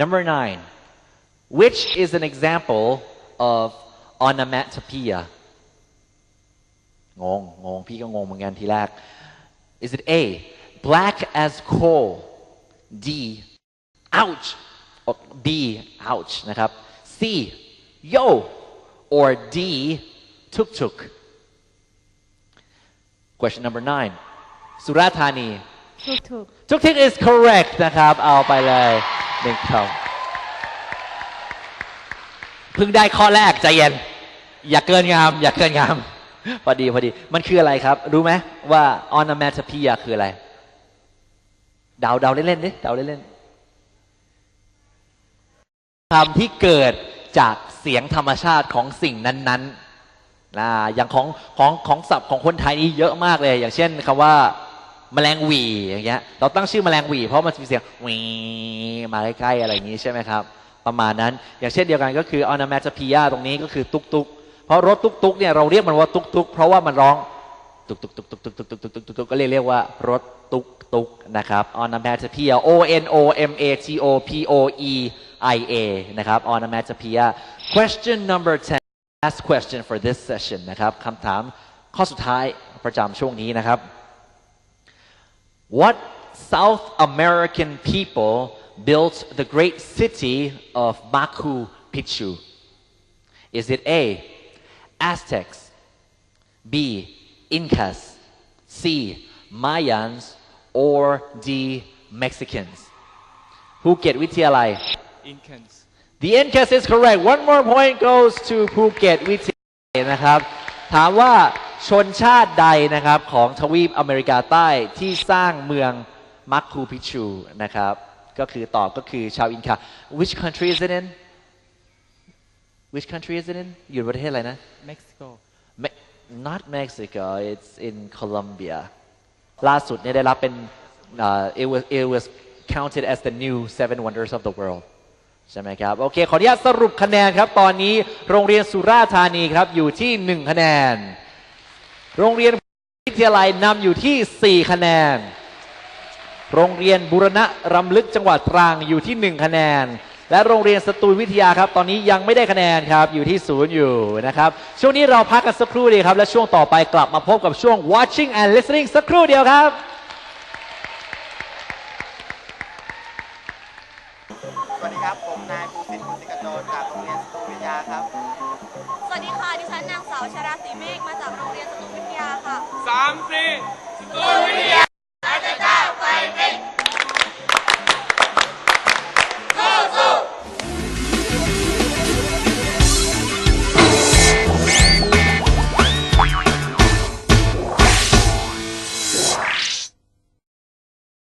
Number nine. Which is an example of onomatopoeia? งง งง พี่ก็งงเหมือนกันทีแรก Is it A black as coal D ouch or B ouch นะครับ C yo or D tuk tuk Question number nine สุราษฎร์ธานี ถูกถูก ทุกทิศ is correct นะครับ เอาไปเลย หนึ่งคำเพิ่งได้ข้อแรกใจเย็น อย่าเกินงาม อย่าเกินงามพอดีพอดี มันคืออะไรครับ รู้ไหมว่า onomatopoeia คืออะไร เดาเดาเล่นๆดิเดาเล่นๆคำที่เกิดจากเสียงธรรมชาติของสิ่งนั้นๆนะอย่างของของของศัพท์ของคนไทยนี่เยอะมากเลย อย่างเช่นคำว่า แมลงหวีอย่างเงี้ย เราตั้งชื่อแมลงหวีเพราะมันมีเสียงหวีมาใกล้ๆอะไรอย่างงี้ใช่ไหมครับ ประมาณนั้น อย่างเช่นเดียวกันก็คือ onomatopoeia ตรงนี้ก็คือตุกตุกเพราะรถตุกตุกเนี่ยเราเรียกมันว่าตุกตุกเพราะว่ามันร้องตุกตุกตุกตุกตุกตุกตุกตุกตุกตุกตุกก็เรียกเรียกว่ารถตุกตุกนะครับ onomatopoeia o n o m a t o p o e i a นะครับ onomatopoeia question number 10 last question for this session นะครับคำถามข้อสุดท้ายประจำช่วงนี้นะครับ What South American people built the great city of Machu Picchu? Is it A. Aztecs, B. Incas, C. Mayans, or D. Mexicans? ภูเก็ตวิทยาลัย Incans. The Incas is correct. One more point goes to Phuket วิทยาลัยนะครับ ถามว่า ชนชาติใดนะครับของทวีปอเมริกาใต้ที่สร้างเมืองมักคูพิชูนะครับก็คือตอบก็คือชาวอินคา Which country is it in Which country is it in อยู่ประเทศอะไรนะ Mexico. Me- not Mexico it's in Colombia ล่าสุดเนี่ยได้รับเป็น uh, it was it was counted as the new seven wonders of the world ใช่ไหมครับ โอเค ขออนุญาตสรุปคะแนนครับ ตอนนี้โรงเรียนสุราษฎร์ธานีครับ อยู่ที่ 1 คะแนน โรงเรียนวิทยาลัยนำอยู่ที่ 4 คะแนน โรงเรียนบุรณะรำลึกจังหวัดตรังอยู่ที่ 1 คะแนน และโรงเรียนสตูลวิทยาครับ ตอนนี้ยังไม่ได้คะแนนครับ อยู่ที่ศูนย์อยู่นะครับ ช่วงนี้เราพักกันสักครู่เดียวครับ และช่วงต่อไปกลับมาพบกับช่วง watching and listening สักครู่เดียวครับสวัสดีครับ ผมนายภูสิทธิ์มุสิกโจรจากโรงเรียนสตูวิทยาครับ สวัสดีค่ะ ดิฉันนางสาวชราศรีเมฆมาจากโรงเรียนสตุ शाम से